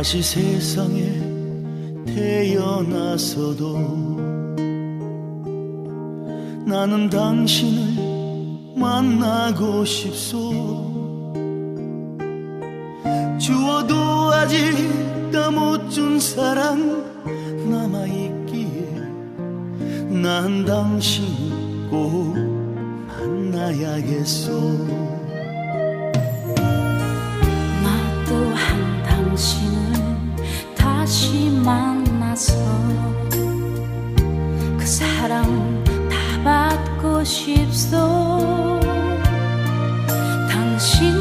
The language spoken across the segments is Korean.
다시 세상에 태어나서도 나는 당신을 만나고 싶소. 주어도 아직 다 못 준 사랑 남아있기에 난 당신을 꼭 만나야겠소 당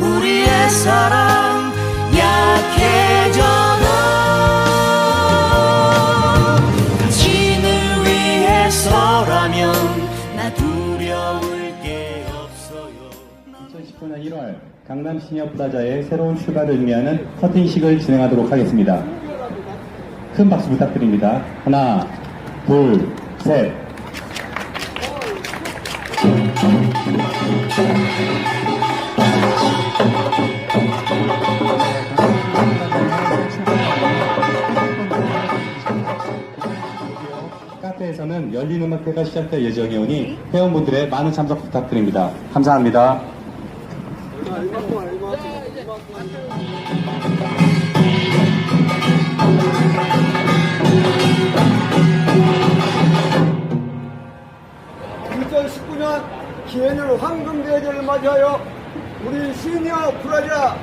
우리의 사랑 약해져도 당신을 위해서라면 나 두려울 게 없어요 2019년 1월 강남 시니어 플라자의 새로운 출발을 의미하는 커팅식을 진행하도록 하겠습니다. 큰 박수 부탁드립니다. 하나, 둘, 셋. 카페에서는 열린 음악회가 시작될 예정이오니 회원분들의 많은 참석 부탁드립니다. 감사합니다. 네. 2019년 기해년 황금대회를 맞이하여 우리 시니어 프라자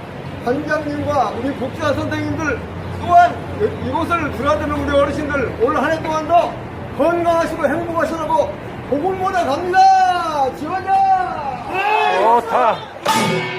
관장님과 우리 복지사 선생님들 또한 이곳을 드나드는 우리 어르신들 올 한 해 동안도 건강하시고 행복하시라고 모아 갑니다. 지원자! 올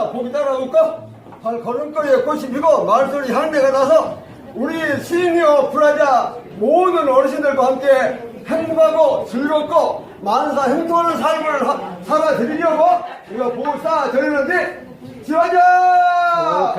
곳마다 복이 따라올까? 발 걸음걸이에 꽃이 피고 말소리 향내가 나서 우리 시니어 프라자 모든 어르신들과 함께 행복하고 즐겁고 만사 행복하는 삶을 하- 살아드리려고 우리가 복을 쌓아드리는데 지화자!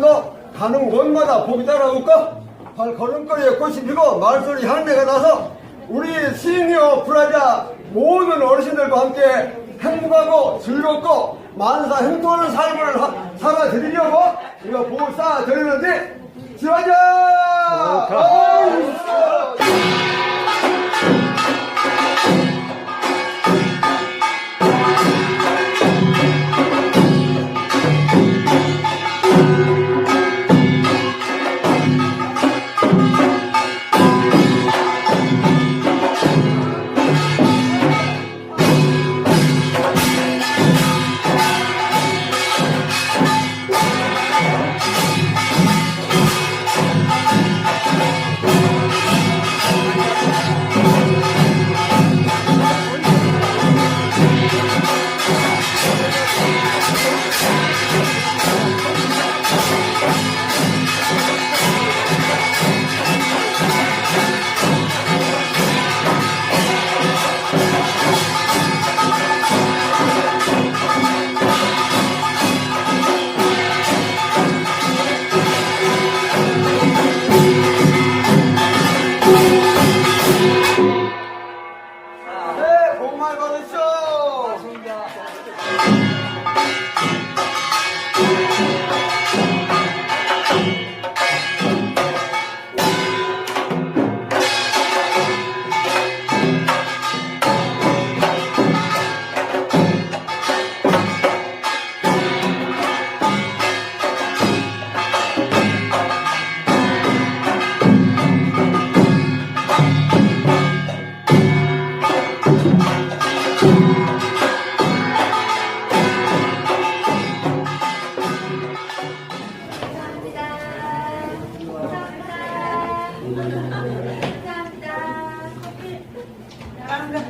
동안도 가는 곳마다 복이 따라올까? 발 걸음걸이에 꽃이 피고 말소리 향내가 나서 우리 시니어 프라자 모든 어르신들과 함께 행복하고 즐겁고 만사 행복한 삶을 하- 살아드리려고 우리가 복을 쌓아드리는데 지화자!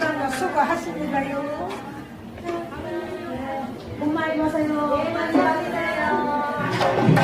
다른 것도 수고하십니다요. 복 많이 버세요. 복 많이 받으세요.